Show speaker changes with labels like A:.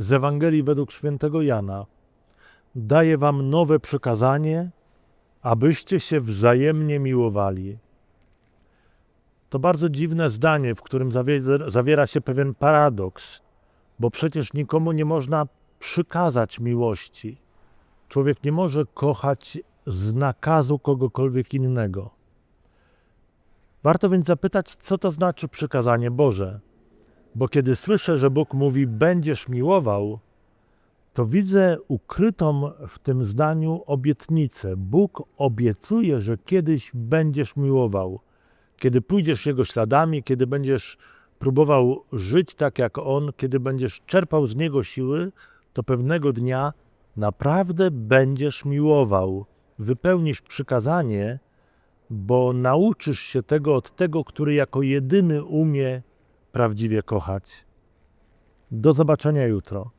A: z Ewangelii według świętego Jana. Daję wam nowe przykazanie, abyście się wzajemnie miłowali. To bardzo dziwne zdanie, w którym zawie- zawiera się pewien paradoks, bo przecież nikomu nie można przykazać miłości. Człowiek nie może kochać z nakazu kogokolwiek innego. Warto więc zapytać, co to znaczy przykazanie Boże. Bo kiedy słyszę, że Bóg mówi: Będziesz miłował, to widzę ukrytą w tym zdaniu obietnicę. Bóg obiecuje, że kiedyś będziesz miłował. Kiedy pójdziesz Jego śladami, kiedy będziesz próbował żyć tak jak On, kiedy będziesz czerpał z Niego siły, to pewnego dnia naprawdę będziesz miłował. Wypełnisz przykazanie, bo nauczysz się tego od tego, który jako jedyny umie prawdziwie kochać. Do zobaczenia jutro.